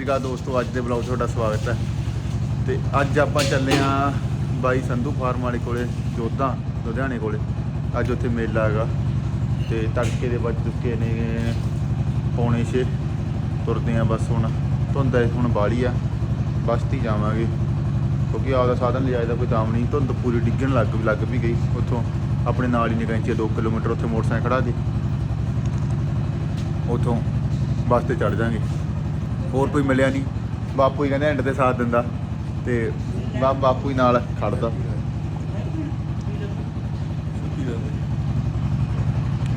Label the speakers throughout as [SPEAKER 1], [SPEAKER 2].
[SPEAKER 1] ਸੀਗਾ ਦੋਸਤੋ, ਅੱਜ ਦੇ ਬਲੌਗ ਤੁਹਾਡਾ ਸਵਾਗਤ ਹੈ। ਤੇ ਅੱਜ ਆਪਾਂ ਚੱਲੇ ਆਂ ਬਾਈ ਸੰਧੂ ਫਾਰਮ ਵਾਲੇ ਕੋਲੇ, ਜੋਧਾ ਲੁਧਿਆਣੇ ਕੋਲੇ। ਅੱਜ ਉੱਥੇ ਮੇਲਾ ਹੈਗਾ ਤੇ ਤੜਕੇ ਦੇ ਵੱਜ ਚੁੱਕੇ ਨੇ ਪੌਣੇ 6 ਤੁਰਦੇ ਆਂ ਬਸ ਹੁਣ। ਧੁੰਦ ਹੈ, ਹੁਣ ਬਾੜੀ ਆ। ਬਸ ਤੇ ਹੀ ਜਾਵਾਂਗੇ। ਕਿਉਂਕਿ ਆਪਦਾ ਸਾਧਨ ਲਿਜਾਏ ਦਾ ਕੋਈ ਦਾਮ ਨਹੀਂ। ਧੁੰਦ ਪੂਰੀ ਡਿੱਗਣ ਲੱਗ ਲੱਗ ਵੀ ਗਈ ਉੱਥੋਂ। ਆਪਣੇ ਨਾਲ ਹੀ ਨਿਕੰਚੇ 2 ਕਿਲੋਮੀਟਰ, ਉੱਥੇ ਮੋਟਰਸਾਈਕਲ ਖੜਾ ਦੇ। ਉੱਥੋਂ ਬੱਸ ਤੇ ਚੜ ਜਾਾਂਗੇ। ਹੋਰ ਕੋਈ ਮਿਲਿਆ ਨਹੀਂ। ਬਾਪੂ ਹੀ ਕਹਿੰਦੇ ਐਂਡ ਤੇ ਸਾਥ ਦਿੰਦਾ ਤੇ ਬਾ, ਬਾਪੂ ਹੀ ਨਾਲ ਖੜਦਾ।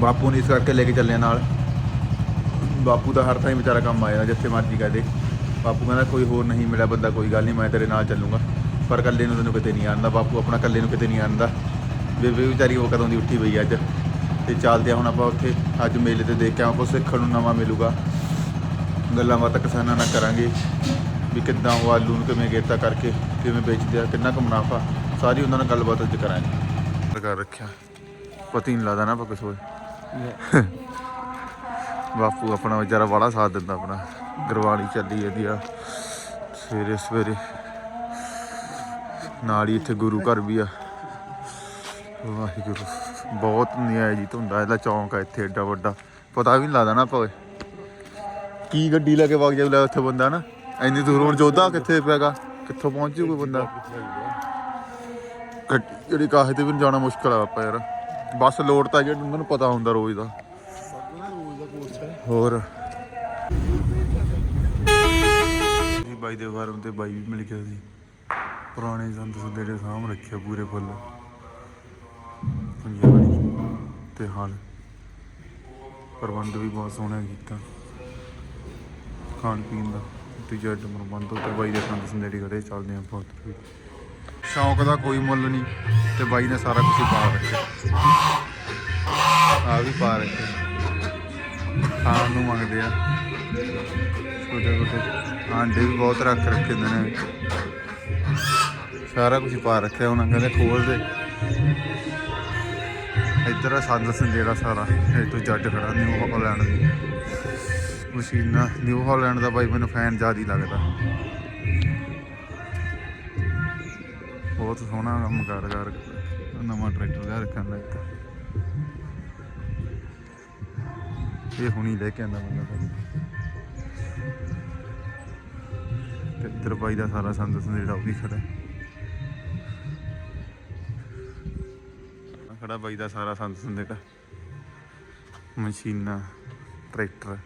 [SPEAKER 1] ਬਾਪੂ ਨੇ ਇਸ ਕਰਕੇ ਲੈ ਕੇ ਚੱਲਿਆ ਨਾਲ। ਬਾਪੂ ਦਾ ਹਰ ਥਾਂ ਹੀ ਵਿਚਾਰਾ ਕੰਮ ਆਇਆ ਜਿੱਥੇ ਮਰਜ਼ੀ ਕਹਦੇ ਬਾਪੂ ਕਹਿੰਦਾ ਕੋਈ ਹੋਰ ਨਹੀਂ ਮਿਲਿਆ ਬੰਦਾ, ਕੋਈ ਗੱਲ ਨਹੀਂ, ਮੈਂ ਤੇਰੇ ਨਾਲ ਚੱਲੂਗਾ। ਪਰ ਇਕੱਲੇ ਨੂੰ ਤੈਨੂੰ ਕਿਤੇ ਨਹੀਂ ਆਉਂਦਾ। ਬਾਪੂ ਆਪਣਾ ਇਕੱਲੇ ਨੂੰ ਕਿਤੇ ਨਹੀਂ ਆਉਂਦਾ। ਬੇਬੇ ਵਿਚਾਰੀ ਉਹ ਕਦੋਂ ਦੀ ਉੱਠੀ ਪਈ ਅੱਜ। ਤੇ ਚੱਲਦੇ ਆ ਹੁਣ ਆਪਾਂ ਉੱਥੇ। ਅੱਜ ਮੇਲੇ ਤੇ ਦੇਖ ਕੇ ਆਵਾਂ ਸਿੱਖਣ ਨੂੰ ਨਵਾਂ ਮਿਲੂਗਾ। ਗੱਲਾਂ ਬਾਤਾਂ ਕਿਸਾਨਾਂ ਨਾਲ ਕਰਾਂਗੇ ਵੀ ਕਿੱਦਾਂ ਉਹ ਆਲੂ ਨੂੰ ਕਿਵੇਂ ਗੇਤਾ ਕਰਕੇ ਕਿਵੇਂ ਵੇਚਦੇ ਆ ਕਿੰਨਾ ਕੁ ਮੁਨਾਫਾ ਸਾਰੀ ਉਹਨਾਂ ਨਾਲ ਗੱਲਬਾਤ ਅੱਜ ਕਰਾਂਗੇ। ਕਰ ਰੱਖਿਆ। ਪਤਾ ਨਹੀਂ ਲੱਗਦਾ ਨਾ ਪਕਸ ਹੋਏ ਬਾਪੂ ਆਪਣਾ ਵਿਚਾਰਾ ਬੜਾ ਸਾਥ ਦਿੰਦਾ ਆਪਣਾ। ਗਰਵਾਲੀ ਚੱਲੀ ਜਾਂਦੀ ਆ। ਸਵੇਰੇ ਸਵੇਰੇ। ਨਾਲ ਹੀ ਇੱਥੇ ਗੁਰੂ ਘਰ ਵੀ ਆ। ਵਾਹਿਗੁਰੂ। ਬਹੁਤ ਨਿਆਇ ਜੀ ਧੁੰਦਾ ਇਹਦਾ ਚੌਂਕ ਆ ਇੱਥੇ ਏਡਾ ਵੱਡਾ। ਪਤਾ ਵੀ ਨਹੀਂ ਲੱਗਦਾ ਨਾ ਪਵੇ ਕੀ ਗੱਡੀ ਲੈ ਕੇ ਵਗ ਜਾਊ ਲੈ ਉੱਥੇ ਬੰਦਾ ਨਾ? ਇੰਨੀ ਦੂਰ ਹੁਣ ਜੋਧਾ ਕਿੱਥੇ ਪੈਗਾ ਕਿੱਥੋਂ ਪਹੁੰਚੂ ਕੋਈ ਬੰਦਾ? ਗੱਡੀ ਜਿਹੜੀ ਕਾਹੇ ਤੇ ਵੀ ਨੀ ਜਾਣਾ ਮੁਸ਼ਕਲ ਆ ਆਪਾਂ ਯਾਰ। ਬੱਸ ਲੋਡ ਤਾਂ ਜਿਹੜਾ ਉਹਨਾਂ ਨੂੰ ਪਤਾ ਹੁੰਦਾ ਰੋਜ਼ ਦਾ। ਹੋਰ। ਇਹ ਬਾਈ ਦੇ ਫਾਰਮ ਤੇ ਬਾਈ ਵੀ ਮਿਲ ਗਿਆ ਸੀ। ਪੁਰਾਣੇ ਸੰਤ ਸੁਦੇ ਸਾਹਮ ਰੱਖਿਆ ਪੂਰੇ ਫੁੱਲ। ਪੰਜਾਬੀ ਤੇ ਹਾਲ। ਪ੍ਰਬੰਧ ਵੀ ਬਹੁਤ ਸੋਹਣਾ ਕੀਤਾ ਖਾਣ ਪੀਣ ਦਾ। ਤੇ ਜੱਟ ਪ੍ਰਬੰਧ ਉੱਤੇ ਬਾਈ ਦੇ ਸੰਤ ਸੰਦੇੜੀ ਖੜੇ, ਚੱਲਦੇ ਆ ਬਹੁਤ। ਸ਼ੌਂਕ ਦਾ ਕੋਈ ਮੁੱਲ ਨਹੀਂ ਤੇ ਬਾਈ ਨੇ ਸਾਰਾ ਕੁਝ ਪਾ ਰੱਖਿਆ। ਆ ਵੀ ਪਾ ਰੱਖਿਆ। ਖਾਣ ਨੂੰ ਮੰਗਦੇ ਆ। ਛੋਟੇ ਛੋਟੇ ਆਂਡੇ ਵੀ ਬਹੁਤ ਰੱਖ ਰੱਖੇ ਨੇ। ਸਾਰਾ ਕੁਝ ਪਾ ਰੱਖਿਆ ਉਹਨਾਂ ਕਹਿੰਦੇ ਖੋਲ ਦੇ। ਇੱਧਰ ਆ ਸੰਦ ਸੰਦੇੜਾ ਸਾਰਾ। ਇਹ ਤੋਂ ਜੱਟ ਖੜਾ ਨਹੀਂ ਉਹ ਲੈਣ ਦੀ। ਮਸ਼ੀਨਾਂ ਨਿਊ ਹਾਲੈਂਡ ਦਾ ਬਾਈ ਮੈਨੂੰ ਫੈਨ ਜ਼ਿਆਦਾ ਹੀ ਲੱਗਦਾ। ਬਹੁਤ ਸੋਹਣਾ ਕੰਮ ਕਰ ਕਰ, ਨਵਾਂ ਟਰੈਕਟਰ ਲਿਆ ਰੱਖਣ ਦਾ ਇੱਕ। ਇਹ ਹੁਣੀ ਲੈ ਕੇ ਆਂਦਾ ਬੰਦਾ ਤੇ ਇੱਧਰ ਬਾਈ ਦਾ ਸਾਰਾ ਸੰਦ ਸੰਦੇੜਾ ਉਹ ਵੀ ਖੜਾ। ਖੜਾ ਬਾਈ ਦਾ ਸਾਰਾ ਸੰਦ ਸੰਦੇੜਾ ਮਸ਼ੀਨਾਂ ਟਰੈਕਟਰ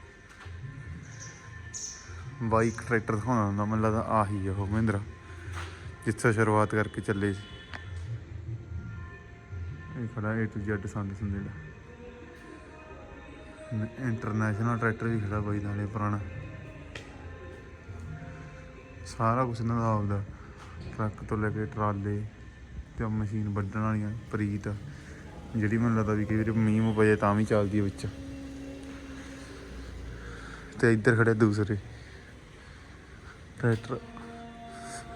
[SPEAKER 1] ਬਾਈਕ ਟਰੈਕਟਰ ਦਿਖਾਉਣਾ ਹੁੰਦਾ, ਮੈਨੂੰ ਲੱਗਦਾ ਆਹੀ ਆ ਉਹ ਮਹਿੰਦਰਾ, ਜਿੱਥੇ ਸ਼ੁਰੂਆਤ ਕਰਕੇ ਚੱਲੇ ਸੀ। ਇਹ ਖੜਾ ਏ ਟੂ ਜ਼ੈਡ ਸੰਦ ਸੰਦੇੜਾ ਇੰਟਰਨੈਸ਼ਨਲ ਟਰੈਕਟਰ ਵੀ ਖੜਾ ਬਾਈ ਨਾਲੇ ਪੁਰਾਣਾ। ਸਾਰਾ ਕੁਝ ਇਹਨਾਂ ਦਾ ਆਪਦਾ, ਟਰੱਕ ਤੋਂ ਲੈ ਕੇ ਟਰਾਲੇ ਤੇ ਮਸ਼ੀਨ ਵੱਢਣ ਵਾਲੀਆਂ, ਪ੍ਰੀਤ, ਜਿਹੜੀ ਮੈਨੂੰ ਲੱਗਦਾ ਵੀ ਕਈ ਵਾਰੀ ਮੀਂਹ ਮੂੰਹ ਪਏ ਤਾਂ ਵੀ ਚੱਲਦੀ ਹੈ ਵਿੱਚ। ਤੇ ਇੱਧਰ ਖੜੇ ਦੂਸਰੇ। ਟਰੈਕਟਰ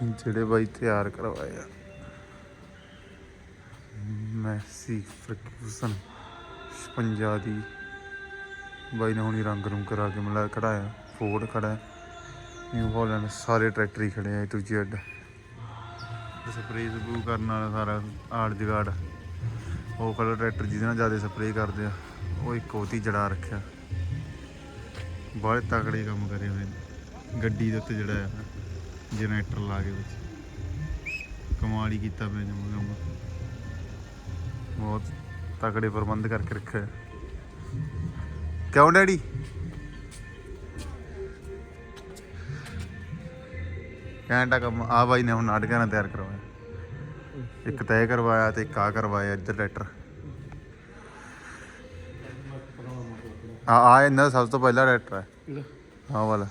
[SPEAKER 1] ਜਿਹੜੇ ਬਾਈ ਤਿਆਰ ਕਰਵਾਏ ਆ। ਮੈਸੀ ਫਰਕੂਸਨ 56 ਦੀ। ਬਾਈ ਨੇ ਹੁਣੀ ਰੰਗ ਰੂੰਗ ਕਰਾ ਕੇ ਮਿਲਾ ਕਢਾਇਆ ਫੋਰਡ ਖੜਾ ਨਿਊ ਹਾਲੈਂਡ ਸਾਰੇ ਟਰੈਕਟਰ ਹੀ ਖੜੇ ਆ ਟੂ ਜ਼ੈਡ ਸਪਰੇਅ ਸਪਰੂ ਕਰਨ ਵਾਲਾ ਸਾਰਾ ਆੜ ਜਗਾੜ। ਉਹ ਕਲਰ ਟਰੈਕਟਰ ਜਿਹਦੇ ਨਾਲ ਜ਼ਿਆਦਾ ਸਪਰੇਅ ਕਰਦੇ ਆ, ਉਹ ਇੱਕ ਉਹਤੀ ਜੜਾ ਰੱਖਿਆ। ਬੜੇ ਤਕੜੇ ਕੰਮ ਕਰੇ ਹੋਏ ਨੇ। ਗੱਡੀ ਦੇ ਉੱਤੇ ਜਿਹੜਾ ਜਨਰੇਟਰ ਲਾ ਕੇ ਵਿੱਚ। ਕਮਾਲ ਹੀ ਕੀਤਾ ਪਿਆ ਜਮਾ ਜਮਾ। ਬਹੁਤ ਤਕੜੇ ਪ੍ਰਬੰਧ ਕਰਕੇ ਰੱਖਿਆ। ਕਿਉਂ ਡੈਡੀ? ਘੈਂਟਾ ਕੰਮ ਆ ਬਾਈ ਨੇ ਹੁਣ ਨਾਟਕਾਂ ਨਾਲ ਤਿਆਰ ਕਰਵਾਇਆ। ਇੱਕ ਤੈਅ ਕਰਵਾਇਆ ਤੇ ਇੱਕ ਆ ਕਰਵਾਇਆ ਇੱਧਰ ਲੈਟਰ। ਆ ਆ ਇਹਨਾਂ ਸਭ ਤੋਂ ਪਹਿਲਾ ਲੈਟਰ ਹੈ। ਹਾਂ ਵਾਲਾ।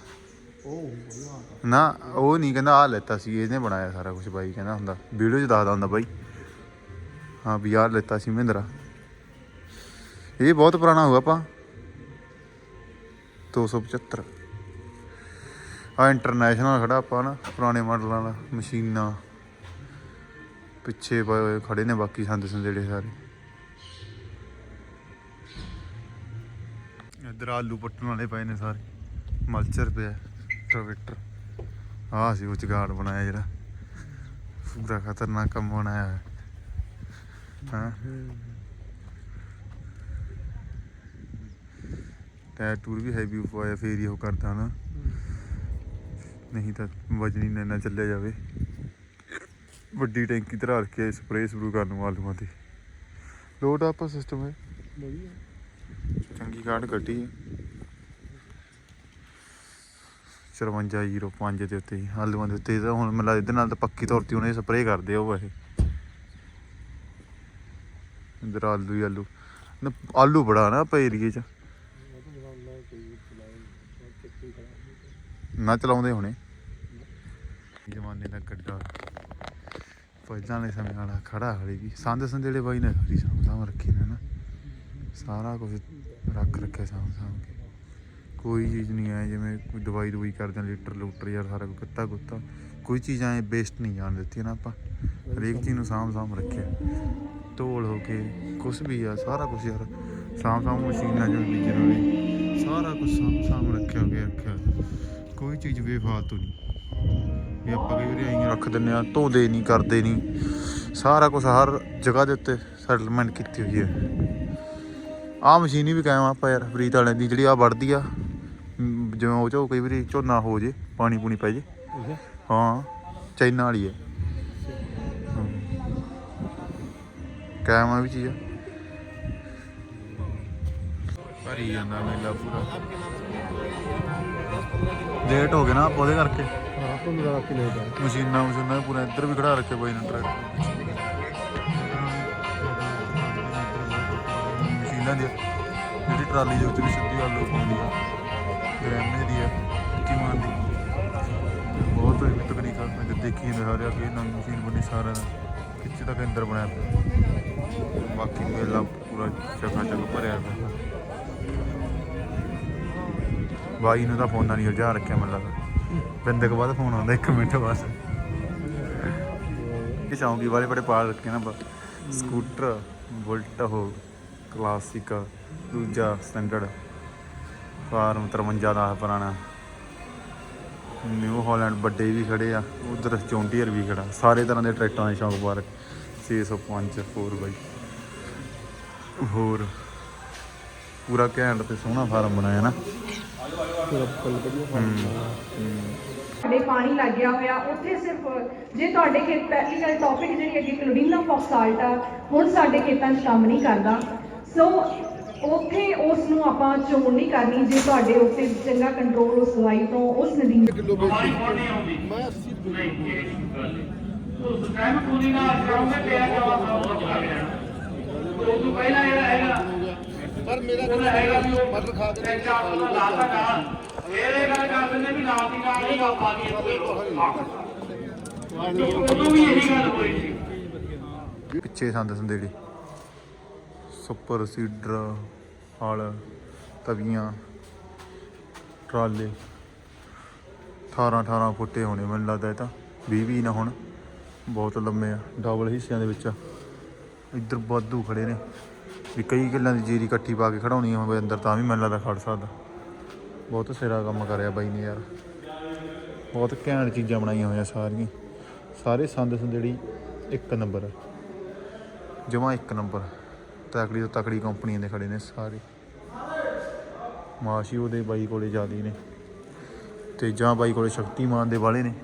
[SPEAKER 1] ਨਾ, ਉਹ ਨਹੀਂ ਕਹਿੰਦਾ ਆ ਲੈਤਾ ਸੀ, ਇਹਨੇ ਬਣਾਇਆ ਸਾਰਾ ਕੁਝ ਬਾਈ, ਕਹਿੰਦਾ ਹੁੰਦਾ ਵੀਡੀਓ 'ਚ ਦੱਸਦਾ ਹੁੰਦਾ ਬਾਈ। ਹਾਂ ਵੀ ਆਹ ਲੈਤਾ ਸੀ ਮਹਿੰਦਰਾ। ਇਹ ਬਹੁਤ ਪੁਰਾਣਾ ਹੋਊਗਾ ਆਪਾਂ। 275 ਆ ਇੰਟਰਨੈਸ਼ਨਲ ਖੜਾ ਆਪਾਂ ਨਾ, ਪੁਰਾਣੇ ਮਾਡਲਾਂ ਦਾ ਮਸ਼ੀਨਾਂ। ਪਿੱਛੇ ਖੜੇ ਨੇ ਬਾਕੀ ਸੰਦ ਸੰਦੇੜੇ ਸਾਰੇ। ਇੱਧਰ ਆਲੂ ਪੱਟਣ ਵਾਲੇ ਪਏ ਨੇ ਸਾਰੇ। ਮਲਚਰ ਪਿਆ। ਰੋਟਾਵੇਟਰ ਆਹ ਸੀ ਉਹ ਜਗਾੜ ਬਣਾਇਆ ਜਿਹੜਾ। ਪੂਰਾ ਖਤਰਨਾਕ ਕੰਮ ਬਣਾਇਆ ਹੈ ਹਾਂ? ਟਾਇਰ ਟੂਰ ਵੀ ਹੈਵੀ ਪਾਇਆ ਫੇਰ ਹੀ ਉਹ ਕਰਦਾ ਨਾ ਨਹੀਂ ਤਾਂ ਵਜਨੀ ਨੇ ਨਾ ਚੱਲਿਆ ਜਾਵੇ। ਵੱਡੀ ਟੈਂਕੀ ਧਰਾ ਰੱਖਿਆ ਸਪਰੇਅ ਸਪਰੂ ਕਰਨ ਨੂੰ ਆਲੂਆਂ ਤੇ। ਲੋਡ ਆਪਾ ਸਿਸਟਮ ਹੈ।
[SPEAKER 2] ਵਧੀਆ।
[SPEAKER 1] ਚੰਗੀ ਕਾਢ ਕੱਢੀ ਹੈ 5405 ਦੇ ਉੱਤੇ ਹੀ, ਆਲੂਆਂ ਦੇ ਉੱਤੇ। ਤਾਂ ਹੁਣ ਮਤਲਬ ਇਹਦੇ ਨਾਲ ਤਾਂ ਪੱਕੀ ਤੌਰ ਤੇ ਉਹਨੇ ਸਪਰੇਅ ਕਰਦੇ ਉਹ ਇਹ ਇੰਦਰ ਆਲੂ ਹੀ ਆਲੂ। ਨਾ ਆਲੂ ਬੜਾ ਨਾ ਆਪਾਂ ਏਰੀਏ 'ਚ। ਨਾ ਚਲਾਉਂਦੇ ਹੋਣੇ। ਜਮਾਨੇ ਦਾ ਗੱਡਾ। ਪਹਿਲਾਂ ਵਾਲੇ ਸਮੇਂ ਵਾਲਾ ਖੜਾ ਹਲੇ ਵੀ। ਸੰਦ ਸੰਦੇਲੇ ਬਾਈ ਨੇ ਸਾਰੀ ਸਾਂਭ ਸਾਂਭ ਰੱਖੀ ਨੇ ਨਾ। ਸਾਰਾ ਕੁਝ ਰੱਖ ਰੱਖਿਆ ਸਾਂਭ ਸਾਂਭ ਕੇ। ਕੋਈ ਚੀਜ਼ ਨਹੀਂ ਐ ਜਿਵੇਂ ਕੋਈ ਦਵਾਈ ਦਵਾਈ ਕਰਦੇ ਆ ਲੀਟਰ ਲੂਟਰ ਯਾਰ ਸਾਰਾ ਕੁਝ ਕੁੱਤਾ ਕੁੱਤਾ। ਕੋਈ ਚੀਜ਼ ਐ ਵੇਸਟ ਨਹੀਂ ਜਾਣ ਦਿੱਤੀ ਨਾ ਆਪਾਂ। ਹਰੇਕ ਚੀਜ਼ ਨੂੰ ਸਾਂਭ ਸਾਂਭ ਰੱਖਿਆ। ਢੋਲ ਹੋ ਕੇ ਕੁਝ ਵੀ ਆ, ਸਾਰਾ ਕੁਝ ਯਾਰ। ਸਾਂਭ ਸਾਂਭ ਮਸ਼ੀਨਾਂ ਜੋ ਬੀਜਣ ਵਾਲੀ ਸਾਰਾ ਕੁਝ ਸਾਂਭ ਸਾਂਭ ਰੱਖਿਆ ਗਿਆ ਰੱਖਿਆ। ਕੋਈ ਚੀਜ਼ ਬੇਫਾਲਤੂ ਨਹੀਂ। ਵੀ ਆਪਾਂ ਕਈ ਵਾਰੀ ਐਂ ਰੱਖ ਦਿੰਨੇ ਆ ਧੋਦੇ ਨਹੀਂ, ਕਰਦੇ ਨਹੀਂ। ਸਾਰਾ ਕੁਝ ਹਰ ਜਗ੍ਹਾ ਦੇ ਉੱਤੇ ਸੈਟਲਮੈਂਟ ਕੀਤੀ ਹੋਈ ਹੈ। ਆਹ ਮਸ਼ੀਨੀ ਵੀ ਕਾਇਮ ਆਪਾਂ ਯਾਰ, ਫਰੀਦ ਵਾਲਿਆਂ ਦੀ, ਜਿਹੜੀ ਆ ਵੜਦੀ ਆ। ਜਿਵੇਂ ਉਹ ਚੋ ਕਈ ਵਾਰੀ ਝੋਨਾ ਹੋ ਜੇ ਪਾਣੀ ਪੂਣੀ ਪੈ ਜੇ। ਹਾਂ। ਚਾਈਨਾ ਵਾਲੀ ਹੈ। ਕਾਇਮ ਆ ਵੀ ਚੀਜ਼। ਭਰੀ ਜਾਂਦਾ ਮੇਲਾ ਪੂਰਾ। ਲੇਟ ਹੋ ਗਏ ਨਾ ਆਪਾਂ ਉਹਦੇ ਕਰਕੇ।
[SPEAKER 2] ਹਾਂ
[SPEAKER 1] ਮਸ਼ੀਨਾਂ ਮਸ਼ੀਨਾਂ ਵੀ ਪੂਰਾ ਇੱਧਰ ਵੀ ਖੜਾ ਰੱਖੇ ਬਾਈ ਨੇ ਟਰੈਕਟਰ ਮਸ਼ੀਨਾਂ ਦੀ ਜਿਹੜੀ ਟਰਾਲੀ ਦੇ ਉੱਤੇ ਵੀ ਸਿੱਧੀ ਆਲੂ ਪਾਉਂਦੀ ਆ। ਗ੍ਰੈਮੇ ਦੀ ਆ ਕਿਮਾਨ ਦੀ। ਬਹੁਤ ਤਕਨੀਕਾਂ ਮੈਂ ਜਦ ਦੇਖੀ ਨੇ ਹਾਰਿਆ ਕਿ ਇਹਨਾਂ ਮਸ਼ੀਨ ਬਣੀ ਸਾਰਾ ਕਿੱਥੇ ਤੱਕ ਅੰਦਰ ਬਣਾਇਆ ਪਿਆ। ਬਾਕੀ ਮੇਲਾ ਪੂਰਾ ਚਕਾ ਚਕ ਭਰਿਆ ਪਿਆ। ਬਾਈ ਨੂੰ ਤਾਂ ਫੋਨਾਂ ਨਹੀਂ ਉਲਝਾ ਰੱਖਿਆ ਮਤਲਬ ਲੱਗਦਾ। ਬੰਦੇ ਬਾਅਦ ਫੋਨ ਆਉਂਦਾ 1 ਮਿੰਟ ਬਾਅਦ। ਇਹ ਸ਼ੌਂਕੀ ਵਾਲੇ ਬੜੇ ਪਾਲ ਰੱਖੇ ਨਾ ਬ- ਸਕੂਟਰ, ਬੁਲਟ ਹੋ, ਕਲਾਸਿਕ, ਦੂਜਾ ਸਟੈਂਡਰਡ ਫਾਰਮ 53 ਦਾ ਪੁਰਾਣਾ। ਨਿਊ ਹਾਲੈਂਡ ਵੱਡੇ ਵੀ ਖੜੇ ਆ ਉਧਰ ਚੌਂਟੀਅਰ ਵੀ ਖੜਾ। ਸਾਰੇ ਤਰ੍ਹਾਂ ਦੇ ਟਰੈਕਟਰਾਂ ਦੇ ਸ਼ੌਂਕ ਪਾਰਕ 605 4 ਬਾਈ। ਹੋਰ ਪੂਰਾ ਘੈਂਟ ਤੇ ਸੋਹਣਾ ਫਾਰਮ ਬਣਾਇਆ ਨਾ।
[SPEAKER 3] ਸਾਡੇ ਪਾਣੀ ਲੱਗਿਆ ਹੋਇਆ ਉੱਥੇ ਸਿਰਫ ਜੇ ਤੁਹਾਡੇ ਖੇਤ ਪਹਿਲੀ ਗੱਲ ਟੌਪਿਕ ਜਿਹੜੀ ਅੱਗੇ ਕਲੋਰੀਨਾ ਫੌਕਸਾਲਟ ਆ ਹੁਣ ਸਾਡੇ ਖੇਤਾਂ 'ਚ ਕੰਮ ਨਹੀਂ ਕਰਦਾ। ਸੋ ਉੱਥੇ ਉਸ ਨੂੰ ਆਪਾਂ ਚੋਣ ਨਹੀਂ ਕਰਨੀ ਜੇ ਤੁਹਾਡੇ ਉੱਤੇ ਚੰਗਾ ਕੰਟਰੋਲ ਉਸ ਦਵਾਈ ਤੋਂ ਉਸ ਨਦੀਨ
[SPEAKER 2] ਕਿਲੋ ਵੇਚੀ ਮੈਂ 80 ਰੁਪਏ ਪਰ ਮੇਰਾ ਜਿਹੜਾ ਹੈਗਾ ਵੀ ਉਹ ਮਤਲਬ ਖਾ ਕੇ
[SPEAKER 4] ਇਹਦੇ ਗੱਲ ਕਰ ਦਿੰਦੇ ਵੀ ਨਾਲ ਦੀ ਨਾਲ ਹੀ ਗੱਲ ਪਾ ਦਈਏ। ਉਦੋਂ ਵੀ ਇਹੀ ਗੱਲ ਹੋਈ ਸੀ।
[SPEAKER 1] ਪਿੱਛੇ ਸੰਦ ਸੰਦੇੜੀ। ਸੁਪਰ ਸੀਡਰ, ਹਲ, ਤਵੀਆਂ, ਟਰਾਲੇ। 18 18 ਫੁੱਟੇ ਹੋਣੇ ਮੈਨੂੰ ਲੱਗਦਾ ਇਹ ਤਾਂ। 20 20 ਨਾ ਹੁਣ। ਬਹੁਤ ਲੰਮੇ ਆ ਡਬਲ ਹਿੱਸਿਆਂ ਦੇ ਵਿੱਚ। ਇੱਧਰ ਵਾਧੂ ਖੜੇ ਨੇ। ਵੀ ਕਈ ਕਿੱਲਾਂ ਦੀ ਜੀਰੀ ਇਕੱਠੀ ਪਾ ਕੇ ਖੜਾਉਣੀ ਹੋਵੇ ਅੰਦਰ ਤਾਂ ਵੀ ਮੈਨੂੰ ਲੱਗਦਾ ਖੜ ਸਕਦਾ। ਬਹੁਤ ਸਿਰਾ ਕੰਮ ਕਰਿਆ ਬਾਈ ਨੇ ਯਾਰ। ਬਹੁਤ ਘੈਂਟ ਚੀਜ਼ਾਂ ਬਣਾਈਆਂ ਹੋਈਆਂ ਸਾਰੀਆਂ। ਸਾਰੇ ਸੰਦ ਸੰਦੇੜੀ ਇੱਕ ਨੰਬਰ। ਆ ਜਮਾ ਇੱਕ ਨੰਬਰ। ਤਕੜੀ ਤੋਂ ਤਕੜੀ ਕੰਪਨੀਆਂ ਦੇ ਖੜੇ ਨੇ ਸਾਰੇ। ਮਾਸ਼ੀ ਉਹਦੇ ਬਾਈ ਕੋਲੇ ਜ਼ਿਆਦੀ ਨੇ। ਤੇ ਜਾਂ ਬਾਈ ਕੋਲੇ ਸ਼ਕਤੀਮਾਨ ਦੇ ਵਾਲੇ ਨੇ।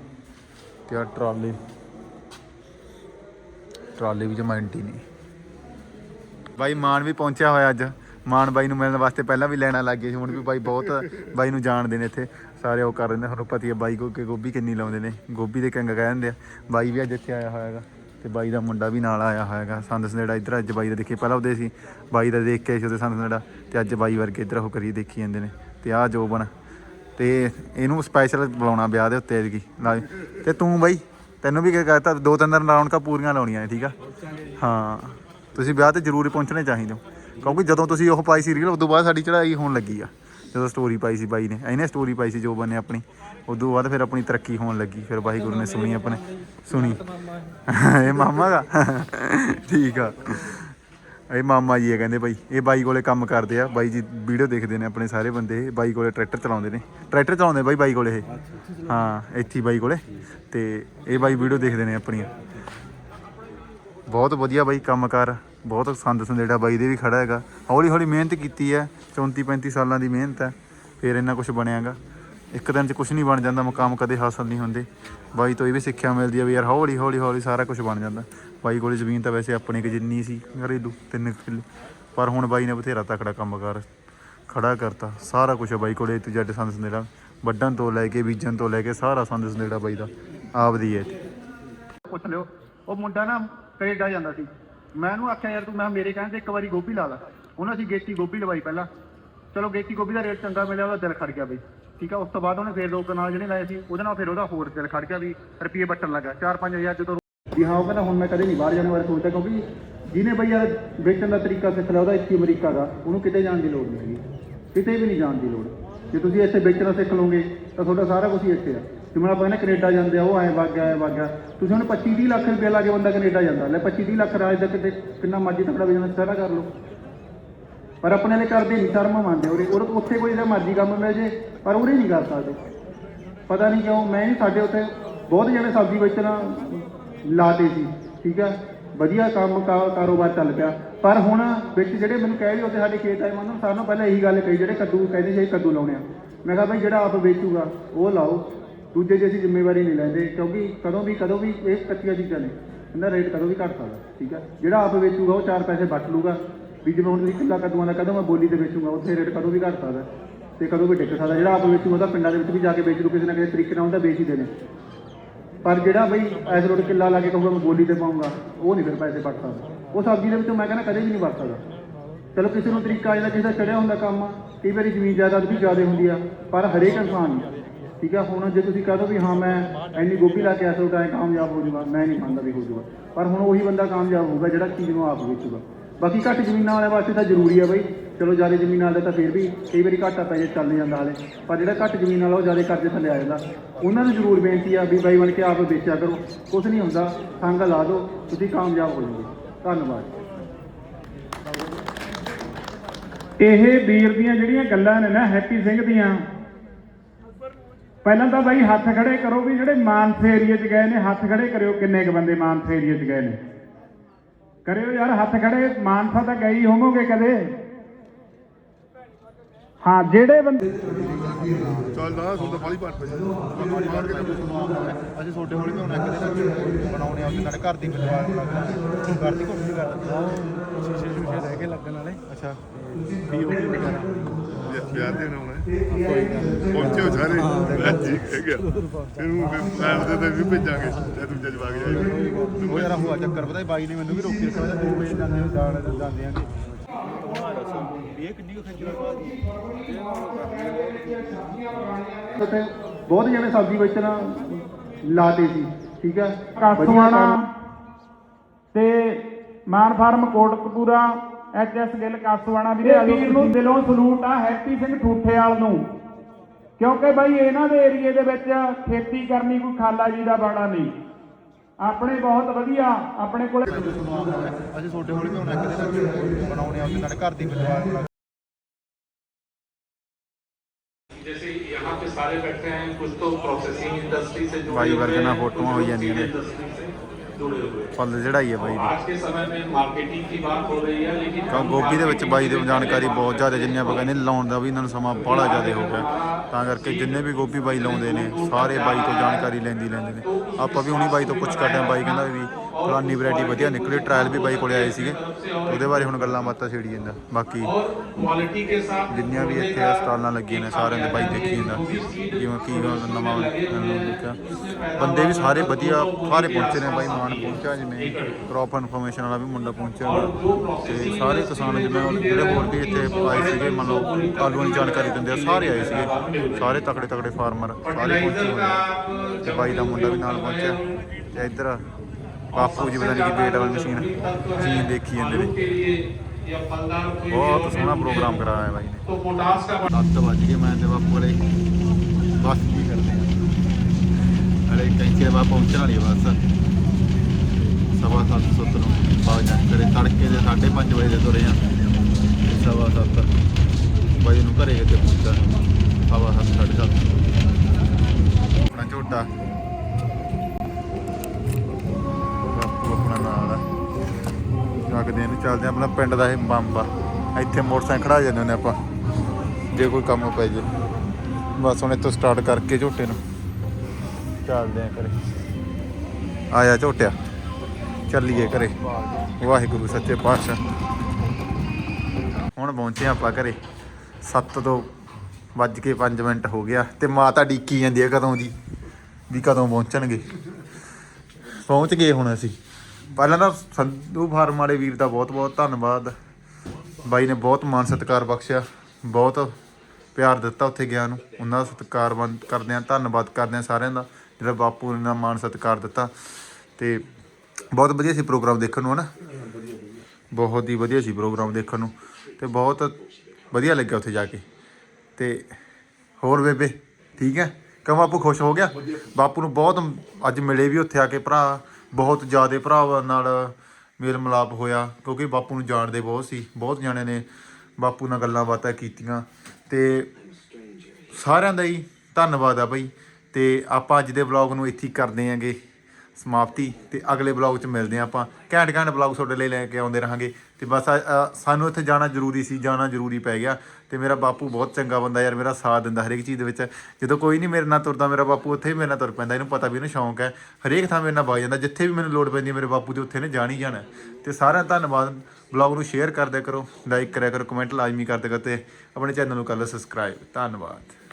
[SPEAKER 1] ਤੇ ਆ ਟਰਾਲੇ। ਟਰਾਲੇ ਵੀ ਜਮਾ ਨੇ। ਬਾਈ ਮਾਨ ਵੀ ਪਹੁੰਚਿਆ ਹੋਇਆ ਅੱਜ। ਮਾਨ ਬਾਈ ਨੂੰ ਮਿਲਣ ਵਾਸਤੇ ਪਹਿਲਾਂ ਵੀ ਲੈਣਾ ਲੱਗ ਗਏ ਸੀ। ਹੁਣ ਵੀ ਬਾਈ ਬਹੁਤ ਬਾਈ ਨੂੰ ਜਾਣਦੇ ਨੇ ਇੱਥੇ। ਸਾਰੇ ਉਹ ਕਰ ਰਹੇ ਨੇ। ਤੁਹਾਨੂੰ ਪਤੀ ਹੈ ਬਾਈ ਕੋ ਕਿ ਗੋਭੀ ਕਿੰਨੀ ਲਾਉਂਦੇ ਨੇ। ਗੋਭੀ ਦੇ ਕਿੰਗ ਕਹਿ ਦਿੰਦੇ ਆ। ਬਾਈ ਵੀ ਅੱਜ ਇੱਥੇ ਆਇਆ ਹੋਇਆ ਹੈਗਾ। ਤੇ ਬਾਈ ਦਾ ਮੁੰਡਾ ਵੀ ਨਾਲ ਆਇਆ ਹੋਇਆ ਹੈਗਾ, ਸੰਦ ਸੰਦੇੜਾ ਇੱਧਰ ਅੱਜ ਬਾਈ ਦਾ ਦੇਖੇ ਪਹਿਲਾਂ ਉਹਦੇ ਸੀ, ਬਾਈ ਦਾ ਦੇਖ ਕੇ ਆਏ ਸੀ ਉਹਦੇ ਸੰਦ ਸੰਦੇੜਾ, ਤੇ ਅੱਜ ਬਾਈ ਵਰਗੇ ਇੱਧਰ ਉਹ ਕਰੀ ਦੇਖੀ ਜਾਂਦੇ ਨੇ, ਤੇ ਆਹ ਜੋਬਨ ਤੇ ਇਹਨੂੰ ਸਪੈਸ਼ਲ ਬੁਲਾਉਣਾ ਵਿਆਹ ਦੇ ਉੱਤੇ ਐਤਕੀ ਤੇ ਤੂੰ ਬਾਈ, ਤੈਨੂੰ ਵੀ ਕੀ ਕਹਤਾ ਦੋ ਤਿੰਨ ਦਿਨ ਰੌਣਕਾਂ ਪੂਰੀਆਂ ਲਾਉਣੀਆਂ ਨੇ, ਠੀਕ ਆ? ਹਾਂ, ਤੁਸੀਂ ਵਿਆਹ ਤੇ ਜ਼ਰੂਰ ਪਹੁੰਚਣੇ ਚਾਹੀਦੇ ਹੋ, ਕਿਉਂਕਿ ਜਦੋਂ ਤੁਸੀਂ ਉਹ ਪਾਈ ਸੀ ਰੀਲ ਉਦੋਂ ਬਾਅਦ ਸਾਡੀ ਚੜ੍ਹਾਈ ਹੋਣ ਲੱਗੀ ਆ। ਜਦੋਂ ਸਟੋਰੀ ਪਾਈ ਸੀ ਬਾਈ ਨੇ, ਇਹਨੇ ਸਟੋਰੀ ਪਾਈ ਸੀ ਜੋ ਬੰਨੇ ਆਪਣੀ। ਉਦੋਂ ਬਾਅਦ ਫਿਰ ਆਪਣੀ ਤਰੱਕੀ ਹੋਣ ਲੱਗੀ, ਫਿਰ ਵਾਹਿਗੁਰੂ ਨੇ ਸੁਣੀ ਆਪਣੇ, ਸੁਣੀ। ਇਹ ਮਾਮਾ ਦਾ? ਠੀਕ ਆ। ਇਹ ਮਾਮਾ ਜੀ ਹੈ ਕਹਿੰਦੇ ਬਾਈ, ਇਹ ਬਾਈ ਕੋਲੇ ਕੰਮ ਕਰਦੇ ਆ। ਬਾਈ ਜੀ ਵੀਡੀਓ ਦੇਖਦੇ ਨੇ ਆਪਣੇ ਸਾਰੇ ਬੰਦੇ, ਇਹ ਬਾਈ ਕੋਲੇ ਟਰੈਕਟਰ ਚਲਾਉਂਦੇ ਨੇ। ਟਰੈਕਟਰ ਚਲਾਉਂਦੇ ਬਾਈ ਬਾਈ ਕੋਲੇ ਇਹ? ਹਾਂ, ਇੱਥੇ ਬਾਈ ਕੋਲੇ। ਤੇ ਇਹ ਬਾਈ ਵੀਡੀਓ ਦੇਖਦੇ ਨੇ ਆਪਣੀਆਂ। ਬਹੁਤ ਵਧੀਆ ਬਾਈ ਕੰਮਕਾਰ। ਬਹੁਤ ਸੰਦ ਸੰਦੇੜਾ ਬਾਈ ਦੇ ਵੀ ਖੜਾ ਹੈਗਾ। ਹੌਲੀ ਹੌਲੀ ਮਿਹਨਤ ਕੀਤੀ ਹੈ 34 35 ਸਾਲਾਂ ਦੀ ਮਿਹਨਤ ਹੈ, ਫਿਰ ਇੰਨਾ ਕੁਝ ਬਣਿਆਗਾ। ਇੱਕ ਦਿਨ 'ਚ ਕੁਝ ਨਹੀਂ ਬਣ ਜਾਂਦਾ, ਮੁਕਾਮ ਕਦੇ ਹਾਸਲ ਨਹੀਂ ਹੁੰਦੇ। ਬਾਈ ਤੋਂ ਇਹ ਵੀ ਸਿੱਖਿਆ ਮਿਲਦੀ ਹੈ ਵੀ ਯਾਰ ਹੌਲੀ ਹੌਲੀ ਹੌਲੀ ਸਾਰਾ ਕੁਝ ਬਣ ਜਾਂਦਾ। ਬਾਈ ਕੋਲ ਜ਼ਮੀਨ ਤਾਂ ਵੈਸੇ ਆਪਣੀ ਕਿ ਜਿੰਨੀ ਸੀ, ਘਰੇਲੂ ਤਿੰਨ ਕੁ ਕਿੱਲੇ। ਪਰ ਹੁਣ ਬਾਈ ਨੇ ਬਥੇਰਾ ਤਕੜਾ ਕੰਮਕਾਰ ਖੜਾ ਕਰਤਾ। ਸਾਰਾ ਕੁਝ ਬਾਈ ਕੋਲੇ ਤੂੰ ਜੱਟ ਸੰਦ ਸੰਦੇੜਾ। ਵੱਢਣ ਤੋਂ ਲੈ ਕੇ ਬੀਜਣ ਤੋਂ ਲੈ ਕੇ ਸਾਰਾ ਸੰਦ ਸੰਦੇੜਾ ਬਾਈ ਦਾ, ਆਪਦੀ ਹੈ।
[SPEAKER 5] ਪੁੱਛ ਲਿਓ। ਉਹ ਮੁੰਡਾ ਨਾ ਕੈਨੇਡਾ ਜਾਂਦਾ ਸੀ। ਮੈਂ ਉਹਨੂੰ ਆਖਿਆ, ਯਾਰ ਤੂੰ, ਮੈਂ ਕਿਹਾ, ਮੇਰੇ ਕਹਿਣ ਤੇ ਇੱਕ ਵਾਰੀ ਗੋਭੀ ਲਾ ਲਾ। ਉਹਨਾਂ ਅਸੀਂ ਗੇਤੀ ਗੋਭੀ ਲਵਾਈ ਪਹਿਲਾਂ। ਚਲੋ ਗੇਤੀ ਗੋਭੀ ਦਾ ਰੇਟ ਚੰਗਾ ਮਿਲਿਆ, ਉਹਦਾ ਦਿਲ ਖੜ ਗਿਆ ਬਈ। ਠੀਕ ਆ, ਉਸ ਤੋਂ ਬਾਅਦ ਉਹਨੇ ਫੇਰ ਦੋ ਕਨਾਲ ਜਿਹੜੇ ਲਾਏ ਸੀ, ਉਹਦੇ ਨਾਲ ਫਿਰ ਉਹਦਾ ਹੋਰ ਦਿਲ ਖੜ ਗਿਆ ਵੀ ਰੁਪਏ ਵੱਟਣ ਲੱਗਾ। 4-5000 ਜਦੋਂ ਵੀ ਹਾਂ, ਉਹ ਕਹਿੰਦਾ, ਹੁਣ ਮੈਂ ਕਦੇ ਨਹੀਂ ਬਾਹਰ ਜਾਣ ਬਾਰੇ ਸੋਚਦਾ ਕਿਉਂਕਿ ਜਿਹਨੇ ਬਈ ਯਾਰ ਵੇਚਣ ਦਾ ਤਰੀਕਾ ਸਿੱਖ ਲਿਆ, ਉਹਦਾ ਇੱਥੇ ਅਮਰੀਕਾ ਦਾ, ਉਹਨੂੰ ਕਿਤੇ ਜਾਣ ਦੀ ਲੋੜ ਨਹੀਂ ਹੈਗੀ। ਕਿਤੇ ਵੀ ਨਹੀਂ ਜਾਣ ਦੀ ਲੋੜ। ਜੇ ਤੁਸੀਂ ਇੱਥੇ ਵੇਚਣਾ ਸਿੱਖ ਲਓਗੇ, ਤਾਂ ਤੁਹਾਡਾ ਸਾਰਾ ਕੁਝ ਹੀ ਇੱਥੇ ਆ। ਜਿਵੇਂ ਆਪਾਂ ਕਹਿੰਦੇ ਕੈਨੇਡਾ ਜਾਂਦੇ ਆ, ਉਹ ਐਂ ਵਗ ਗਿਆ, ਐਂ ਵਗ ਗਿਆ। ਤੁਸੀਂ ਹੁਣ 25 30 ਲੱਖ ਰੁਪਏ ਲਾ ਕੇ ਬੰਦਾ ਕੈਨੇਡਾ ਜਾਂਦਾ। ਲੈ 25 30 ਲੱਖ ਰਾਜ ਦਾ ਕਿਤੇ, ਕਿੰਨਾ ਮਰਜ਼ੀ ਤਕੜਾ ਬਿਜ਼ਨਸ ਸਾਰਾ ਕਰ ਲਓ। ਪਰ ਆਪਣੇ ਲਈ ਕਰਦੇ ਨਹੀਂ ਧਰਮ ਮੰਨਦੇ ਉਰੇ। ਉਰੇ, ਉੱਥੇ ਕੋਈ ਜਿਹੜਾ ਮਰਜ਼ੀ ਕੰਮ ਮਿਲ ਜੇ, ਪਰ ਉਰੇ ਨਹੀਂ ਕਰ ਸਕਦੇ। ਪਤਾ ਨਹੀਂ ਕਿਉਂ, ਮੈਂ ਵੀ ਸਾਡੇ ਉੱਥੇ ਬਹੁਤ ਜਣੇ ਸਬਜ਼ੀ ਵੇਚਣਾ ਲਾਤੇ ਸੀ, ਠੀਕ ਆ? ਵਧੀਆ ਕੰਮ ਕਾ- ਕਾਰੋਬਾਰ ਚੱਲ ਪਿਆ। ਪਰ ਹੁਣ ਵਿੱਚ ਜਿਹੜੇ ਮੈਨੂੰ ਕਹਿ ਰਹੇ ਉੱਥੇ ਸਾਡੇ ਖੇਤ ਆਏ ਮੈਨੂੰ ਸਾਰਿਆਂ ਨੂੰ ਪਹਿਲਾਂ ਇਹੀ ਗੱਲ ਕਹੀ, ਜਿਹੜੇ ਕੱਦੂ ਕਹਿੰਦੇ ਸੀ ਕੱਦੂ ਲਾਉਣੇ ਆ। ਮੈਂ ਕਿਹਾ ਭਾਈ ਜਿਹੜਾ ਆਪ ਵੇਚੂਗਾ, ਉਹ ਲਾਓ। ਦੂਜੇ ਦੀ ਅਸੀਂ ਜ਼ਿੰਮੇਵਾਰੀ ਨਹੀਂ ਲੈਂਦੇ ਕਿਉਂਕਿ ਕਦੋਂ ਵੀ ਕਦੋਂ ਵੀ ਇਹ ਕੱਚੀਆਂ ਚੀਜ਼ਾਂ ਨੇ ਇਹਦਾ ਰੇਟ ਕਦੋਂ ਵੀ ਘਟ ਸਕਦਾ ਠੀਕ ਹੈ ਜਿਹੜਾ ਆਪ ਵੇਚੂਗਾ ਉਹ ਚਾਰ ਪੈਸੇ ਵੱਟ ਲੂਗਾ। ਵੀ ਜਿਵੇਂ ਹੁਣ ਤੁਸੀਂ ਕਿੱਲਾ ਕੱਦੂਆਂ ਦਾ ਕਦੋਂ ਮੈਂ ਬੋਲੀ ਤੇ ਵੇਚੂਗਾ ਉੱਥੇ ਰੇਟ ਕਦੋਂ ਵੀ ਘਟ ਸਕਦਾ ਤੇ ਕਦੋਂ ਵੀ ਡਿੱਗ ਸਕਦਾ। ਜਿਹੜਾ ਆਪ ਵੇਚੂਗਾ ਉਹਦਾ ਪਿੰਡਾਂ ਦੇ ਵਿੱਚ ਵੀ ਜਾ ਕੇ ਵੇਚ ਲੂ ਕਿਸੇ ਨਾ ਕਿਸੇ ਤਰੀਕੇ ਨਾਲ ਉਹਦਾ ਵੇਚ ਹੀ ਦੇਣੇ। ਪਰ ਜਿਹੜਾ ਬਈ ਐਸ ਰੋਡ ਕਿੱਲਾ ਲਾ ਕੇ ਕਹੂਗਾ ਮੈਂ ਬੋਲੀ ਤੇ ਪਾਉਂਗਾ ਉਹ ਨਹੀਂ ਫਿਰ ਪੈਸੇ ਵੱਟ ਸਕਦਾ। ਉਹ ਸਬਜ਼ੀ ਦੇ ਵਿੱਚੋਂ ਮੈਂ ਕਹਿੰਦਾ ਕਦੇ ਵੀ ਨਹੀਂ ਵੱਟ ਸਕਦਾ। ਚਲੋ ਕਿਸੇ ਨੂੰ ਤਰੀਕਾ ਆ ਜਾਂਦਾ ਕਿਸੇ ਦਾ ਚੜਿਆ ਹੁੰਦਾ ਕੰਮ ਆ, ਕਈ ਵਾਰੀ ਜ਼ਮੀਨ ਜਾਇਦਾਦ ਵੀ ਜ਼ਿਆਦਾ ਹੁੰਦੀ ਆ ਪਰ ਹਰੇਕ ਇਨਸਾਨ ਠੀਕ ਆ? ਹੁਣ ਜੇ ਤੁਸੀਂ ਕਹੋ ਵੀ ਹਾਂ, ਮੈਂ ਇੰਨੀ ਗੋਭੀ ਲਾ ਕੇ ਐਸੋ ਟਾਈਮ ਕਾਮਯਾਬ ਹੋ ਜਾਊਗਾ। ਮੈਂ ਨਹੀਂ ਮੰਨਦਾ ਵੀ ਹੋ ਜਾਊਗਾ। ਪਰ ਹੁਣ ਉਹੀ ਬੰਦਾ ਕਾਮਯਾਬ ਹੋਊਗਾ ਜਿਹੜਾ ਚੀਜ਼ ਨੂੰ ਆਪ ਵੇਚੂਗਾ। ਬਾਕੀ ਘੱਟ ਜ਼ਮੀਨਾਂ ਵਾਲੇ ਵਾਸਤੇ ਤਾਂ ਜ਼ਰੂਰੀ ਆ ਬਈ। ਚਲੋ ਜ਼ਿਆਦਾ ਜ਼ਮੀਨ ਵਾਲੇ ਤਾਂ ਫਿਰ ਵੀ ਕਈ ਵਾਰੀ ਘਾਟਾ ਪੈ ਜੇ ਚੱਲ ਜਾਂਦਾ ਹਾਲੇ। ਪਰ ਜਿਹੜਾ ਘੱਟ ਜ਼ਮੀਨ ਵਾਲਾ ਉਹ ਜ਼ਿਆਦਾ ਕਰਜ਼ੇ ਥੱਲੇ ਆ ਜਾਂਦਾ। ਉਹਨਾਂ ਨੂੰ ਜ਼ਰੂਰ ਬੇਨਤੀ ਆ ਵੀ ਬਾਈ ਬਣ ਕੇ ਆਪ ਵੇਚਿਆ ਕਰੋ। ਕੁਝ ਨਹੀਂ ਹੁੰਦਾ, ਸੰਗ ਲਾ ਦਿਓ ਤੁਸੀਂ ਕਾਮਯਾਬ ਹੋ ਜਾਓਗੇ। ਧੰਨਵਾਦ।
[SPEAKER 6] ਇਹ ਵੀਰ ਦੀਆਂ ਜਿਹੜੀਆਂ ਗੱਲਾਂ ਨੇ ਨਾ, ਹੈਪੀ ਸਿੰਘ ਦੀਆਂ ਪਹਿਲਾਂ ਤਾਂ ਬਾਈ ਹੱਥ ਖੜੇ ਕਰੋ ਵੀ ਜਿਹੜੇ ਮਾਨਸੇ ਏਰੀਏ 'ਚ ਗਏ ਨੇ ਹੱਥ ਖੜੇ ਕਰਿਓ ਕਿੰਨੇ ਕ ਬੰਦੇ ਮਾਨਸੇ ਏਰੀਏ 'ਚ ਗਏ ਨੇ। ਕਰਿਓ ਯਾਰ ਹੱਥ ਖੜੇ ਮਾਨਸਾ ਤਾਂ ਗਏ ਹੀ ਹੋਵੋਗੇ ਕਦੇ। ਹਾਂ ਜਿਹੜੇ ਬੰਦੇ
[SPEAKER 7] ਚੱਲ ਤੁਹਾਡਾ ਬਾਲੀ ਪਾਟ ਪਈ।
[SPEAKER 1] ਅਸੀਂ ਛੋਟੇ ਹੌਲੀ ਬਣਾਉਣਾ ਇੱਕ ਦਿਨ ਬਣਾਉਣੇ ਆ ਸਾਡੇ ਘਰ ਦੀ ਮਿਲਵਾ ਘਰ ਦੀ ਕੋਸ਼ਿਸ਼ ਕਰਦਾ
[SPEAKER 2] ਸ਼ੀਸ਼ੇ ਸ਼ੂਸ਼ੇ ਰਹਿ ਕੇ ਲੱਗਣ ਵਾਲੇ।
[SPEAKER 1] ਅੱਛਾ।
[SPEAKER 2] ਪੀਓਪੀ ਵਗੈਰਾ
[SPEAKER 7] ਵਿਆਹ ਤੇ ਨਾ ਹੋਣਾ ਪਹੁੰਚਿਓ ਸਾਰੇ ਹਾਂਜੀ ਕਹਿ ਗਿਆ ਫਿਰ ਉਹ ਮੈਂ ਦੇ ਤੇ ਵੀ ਭੇਜਾਂਗੇ ਜੇ ਤੂੰ ਜਜ਼ਬਾ ਜਾਏਗਾ
[SPEAKER 1] ਉਹ ਯਾਰ ਹੋਆ ਚੱਕਰ ਪਤਾ ਬਾਈ ਨੇ ਮੈਨੂੰ ਵੀ ਰੋਕੀ ਰੱਖਿਆ ਮੈਂ 2 ਵਜੇ ਜਾਂਦੇ ਨੇ ਜਾਣ ਜਾਂਦੇ ਆਂਗੇ। ਇਹ ਕਿੰਨੀ ਕੁ ਖੰਜਰ
[SPEAKER 5] ਉੱਥੇ ਬਹੁਤ ਜਣੇ ਸਬਜ਼ੀ ਵੇਚਣਾ ਲਾਤੇ ਸੀ ਠੀਕ ਆ
[SPEAKER 6] ਕਾਸਵਾਣਾ ਤੇ Maan farm Kotkapura H S Gill ਕਾਸਵਾਣਾ ਵੀਰੇ ਵੀਰ ਨੂੰ ਦਿਲੋਂ ਸਲੂਟ ਆ ਹੈਪੀ ਸਿੰਘ ਠੂਠੇਵਾਲ ਨੂੰ ਕਿਉਂਕਿ ਬਾਈ ਇਹਨਾਂ ਦੇ ਏਰੀਏ ਦੇ ਵਿੱਚ ਖੇਤੀ ਕਰਨੀ ਕੋਈ ਖਾਲਾ ਜੀ ਦਾ ਬਾੜਾ ਨਹੀਂ ਆਪਣੇ ਬਹੁਤ ਵਧੀਆ ਆਪਣੇ ਕੋਲ
[SPEAKER 1] ਅਸੀਂ ਛੋਟੇ ਹੌਲੀ ਬਣਾਉਣਾ ਇੱਕ ਦਿਨ ਬਣਾਉਣੇ ਆ ਸਾਡੇ ਘਰ ਦੀ ਮਿਲਵਾ
[SPEAKER 4] जैसे यहाँ पे सारे बैठे हैं कुछ तो प्रोसेसिंग इंडस्ट्री से जुड़े
[SPEAKER 1] भाई
[SPEAKER 4] हुए
[SPEAKER 1] वर्गना
[SPEAKER 4] हैं,
[SPEAKER 1] फोटोआं हो जाती हैं।
[SPEAKER 4] इंडस्ट्री से जुड़े हुए हैं।
[SPEAKER 1] ਫੁੱਲ ਚੜਾਈ ਹੈ ਬਾਈ ਦੀ
[SPEAKER 4] आज के समय में मार्केटिंग की बात हो रही है लेकिन
[SPEAKER 1] ਕਿਉਂ ਗੋਭੀ ਦੇ ਵਿੱਚ ਬਾਈ ਦੀ ਜਾਣਕਾਰੀ ਬਹੁਤ ਜ਼ਿਆਦਾ ਜਿੰਨੇ ਆਪਾਂ ਕਹਿੰਦੇ ਲਾਉਣ ਦਾ ਵੀ ਇਹਨਾਂ ਨੂੰ ਸਮਾਂ ਬੜਾ ਜ਼ਿਆਦਾ ਹੋ ਗਿਆ ਤਾਂ ਕਰਕੇ ਜਿੰਨੇ ਵੀ ਗੋਭੀ ਬਾਈ ਲਾਉਂਦੇ ਨੇ ਸਾਰੇ ਬਾਈ ਤੋਂ ਜਾਣਕਾਰੀ ਲੈਂਦੀ ਲੈਂਦੇ ਨੇ ਆਪਾਂ ਵੀ ਹੁਣੀ ਬਾਈ ਤੋਂ ਪੁੱਛ ਕਰਦੇ ਹਾਂ ਬਾਈ ਕਹਿੰਦਾ ਵੀ ਫਲਾਨੀ ਵੈਰਾਈਟੀ ਵਧੀਆ ਨਿਕਲੀ ਟ੍ਰਾਇਲ ਵੀ ਬਾਈ ਕੋਲੇ ਆਏ ਸੀਗੇ। ਉਹਦੇ ਬਾਰੇ ਹੁਣ ਗੱਲਾਂ ਬਾਤਾਂ ਛੇੜੀ ਜਾਂਦਾ। ਬਾਕੀ ਜਿੰਨੀਆਂ ਵੀ ਇੱਥੇ ਸਟਾਲਾਂ ਲੱਗੀਆਂ ਨੇ ਸਾਰਿਆਂ ਦੇ ਬਾਈ ਦੇਖੀ ਜਾਂਦਾ। ਜਿਵੇਂ ਕੀ ਨਵਾਂ ਬੰਦੇ ਵੀ ਸਾਰੇ ਵਧੀਆ ਸਾਰੇ ਪਹੁੰਚੇ ਨੇ ਬਾਈ ਮਾਨ ਪਹੁੰਚਿਆ ਜਿਵੇਂ ਪ੍ਰੋਪਰ ਇਨਫੋਰਮੇਸ਼ਨ ਵਾਲਾ ਵੀ ਮੁੰਡਾ ਪਹੁੰਚਿਆ ਤੇ ਸਾਰੇ ਕਿਸਾਨ ਜਿਵੇਂ ਜਿਹੜੇ ਹੋਰ ਵੀ ਇੱਥੇ ਆਏ ਸੀਗੇ ਮੰਨ ਲਓ ਆਲੂ ਦੀ ਜਾਣਕਾਰੀ ਦਿੰਦੇ ਆ ਸਾਰੇ ਆਏ ਸੀਗੇ। ਸਾਰੇ ਤਕੜੇ ਤਕੜੇ ਫਾਰਮਰ ਸਾਰੇ ਪਹੁੰਚੇ ਹੋਏ ਬਾਈ ਦਾ ਮੁੰਡਾ ਵੀ ਨਾਲ ਪਹੁੰਚਿਆ। ਤੇ ਇੱਧਰ ਬਾਪੂ ਜੀ ਪਤਾ ਨਹੀਂ ਕਿ ਮਸ਼ੀਨ ਚੀਨ ਦੇਖੀ ਜਾਂਦੇ ਨੇ। ਬਹੁਤ ਸੋਹਣਾ ਪ੍ਰੋਗਰਾਮ ਕਰਾਇਆ ਬਾਈ ਨੇ।
[SPEAKER 4] ਤੋਂ ਪੋਟਾਸ ਦਾ
[SPEAKER 1] 7 ਵਜ ਗਏ ਮੈਂ ਤੇ ਬਾਪੂ ਵਾਲੇ ਬਸ ਕੀ ਕਰਦੇ ਅਰੇ ਕੈਂਚੇ ਬਾ ਪਹੁੰਚਣ ਵਾਲੀ ਬਸ। ਸਵਾ 7:70 ਨੂੰ ਬਾਗ ਜਾਂ ਕਰੇ ਤੜਕੇ ਦੇ 5:30 ਵਜੇ ਦੇ ਤੁਰੇ ਆ। ਸਵਾ 7 ਵਜੇ ਨੂੰ ਘਰੇ ਕਿਤੇ ਪਹੁੰਚਾ। ਸਵਾ 7:30 ਆਪਣਾ ਝੋਟਾ। ਰੱਖਦੇ ਇਹਨੂੰ ਚੱਲਦੇ ਆ, ਆਪਣਾ ਪਿੰਡ ਦਾ ਇਹ ਬੰਬ ਆ। ਇੱਥੇ ਮੋਟਰਸਾਈਕਲ ਖੜਾ ਜਾਂਦੇ ਹੁੰਦੇ ਆਪਾਂ। ਜੇ ਕੋਈ ਕੰਮ ਪੈ ਜੇ। ਬਸ ਹੁਣ ਇੱਥੋਂ ਸਟਾਰਟ ਕਰਕੇ ਝੋਟੇ ਨੂੰ। ਚੱਲਦੇ ਆ ਘਰੇ। ਆਇਆ ਝੋਟਿਆ। ਚੱਲੀਏ ਘਰੇ। ਵਾਹਿਗੁਰੂ, ਸੱਚੇ ਪਾਤਸ਼ਾਹ। ਹੁਣ ਪਹੁੰਚੇ ਆਪਾਂ ਘਰੇ। 7 ਤੋਂ ਵੱਜ ਕੇ 5 ਮਿੰਟ ਹੋ ਗਿਆ ਤੇ ਮਾਤਾ ਡੀਕੀ ਜਾਂਦੀ ਹੈ ਕਦੋਂ ਦੀ, ਵੀ ਕਦੋਂ ਪਹੁੰਚਣਗੇ। ਪਹੁੰਚ ਗਏ ਹੁਣ ਅਸੀਂ। ਪਹਿਲਾਂ ਤਾਂ ਸੰਧੂ ਫਾਰਮ ਵਾਲੇ ਵੀਰ ਦਾ ਬਹੁਤ ਬਹੁਤ ਧੰਨਵਾਦ। ਬਾਈ ਨੇ ਬਹੁਤ ਮਾਣ ਸਤਿਕਾਰ ਬਖਸ਼ਿਆ, ਬਹੁਤ ਪਿਆਰ ਦਿੱਤਾ ਉੱਥੇ ਗਿਆ ਨੂੰ। ਉਹਨਾਂ ਦਾ ਸਤਿਕਾਰ ਬੰਦ ਕਰਦੇ ਆ ਧੰਨਵਾਦ ਕਰਦੇ ਆ ਸਾਰਿਆਂ ਦਾ, ਜਿਹੜਾ ਬਾਪੂ ਨੇ ਮਾਣ ਸਤਿਕਾਰ ਦਿੱਤਾ। ਤੇ ਬਹੁਤ ਵਧੀਆ ਸੀ ਪ੍ਰੋਗਰਾਮ ਦੇਖਣ ਨੂੰ ਹਨਾ? ਬਹੁਤ ਹੀ ਵਧੀਆ ਸੀ ਪ੍ਰੋਗਰਾਮ ਦੇਖਣ ਨੂੰ। ਤੇ ਬਹੁਤ ਵਧੀਆ ਲੱਗਿਆ ਉੱਥੇ ਜਾ ਕੇ। ਤੇ ਹੋਰ ਬੇਬੇ, ਠੀਕ ਹੈ? ਕਿਉਂ ਬਾਪੂ ਖੁਸ਼ ਹੋ ਗਿਆ? ਬਾਪੂ ਨੂੰ ਬਹੁਤ ਅੱਜ ਮਿਲੇ ਵੀ ਉੱਥੇ ਆ ਕੇ ਭਰਾ। ਬਹੁਤ ਜ਼ਿਆਦਾ ਭਰਾਵਾਂ ਨਾਲ ਮੇਲ ਮਿਲਾਪ ਹੋਇਆ, ਕਿਉਂਕਿ ਬਾਪੂ ਨੂੰ ਜਾਣਦੇ ਬਹੁਤ ਸੀ, ਬਹੁਤ ਜਾਣੇ ਨੇ ਬਾਪੂ ਨਾਲ ਗੱਲਾਂ ਬਾਤਾਂ ਕੀਤੀਆਂ ਤੇ ਸਾਰਿਆਂ ਦਾ ਹੀ ਧੰਨਵਾਦ ਆ ਬਈ, ਤੇ ਆਪਾਂ ਅੱਜ ਦੇ ਵਲੌਗ ਨੂੰ ਇੱਥੇ ਹੀ ਕਰਦੇ ਆਂਗੇ। ਸਮਾਪਤੀ ਤੇ ਅਗਲੇ ਵਲੌਗ 'ਚ ਮਿਲਦੇ ਆਂ ਆਪਾਂ। ਘੈਂਟ ਘੈਂਟ ਵਲੌਗ ਤੁਹਾਡੇ ਲਈ ਲੈ ਕੇ ਆਉਂਦੇ ਰਹਾਂਗੇ। ਤੇ ਬਸ ਸਾਨੂੰ ਇੱਥੇ ਜਾਣਾ ਜ਼ਰੂਰੀ ਸੀ, ਜਾਣਾ ਜ਼ਰੂਰੀ ਪੈ ਗਿਆ। ਤੇ ਮੇਰਾ ਬਾਪੂ ਬਹੁਤ ਚੰਗਾ ਬੰਦਾ ਯਾਰ, ਮੇਰਾ ਸਾਥ ਦਿੰਦਾ ਹਰੇਕ ਚੀਜ਼ ਦੇ ਵਿੱਚ। ਜਦੋਂ ਕੋਈ ਨਹੀਂ ਮੇਰੇ ਨਾਲ ਤੁਰਦਾ, ਮੇਰਾ ਬਾਪੂ ਉੱਥੇ ਹੀ ਮੇਰੇ ਨਾਲ ਤੁਰ ਪੈਂਦਾ। ਇਹਨੂੰ ਪਤਾ ਵੀ ਇਹਨੂੰ ਸ਼ੌਂਕ ਹੈ। ਹਰੇਕ ਥਾਂ ਮੇਰੇ ਨਾਲ ਵਗ ਜਾਂਦਾ। ਜਿੱਥੇ ਵੀ ਮੈਨੂੰ ਲੋੜ ਪੈਂਦੀ ਹੈ, ਮੇਰੇ ਬਾਪੂ ਦੇ ਉੱਥੇ ਨੇ ਜਾਣ ਹੀ ਜਾਣਾ। ਤੇ ਸਾਰਿਆਂ ਦਾ ਧੰਨਵਾਦ। ਵਲੌਗ ਨੂੰ ਸ਼ੇਅਰ ਕਰਦੇ ਕਰੋ, ਲਾਈਕ ਕਰਿਆ ਕਰੋ, ਕਮੈਂਟ ਲਾਜ਼ਮੀ ਕਰਦੇ ਕਰੋ ਤੇ ਆਪਣੇ ਚੈਨਲ ਨੂੰ ਕਰ ਲਓ ਸਬਸਕ੍ਰਾਈਬ। ਧੰਨਵਾਦ।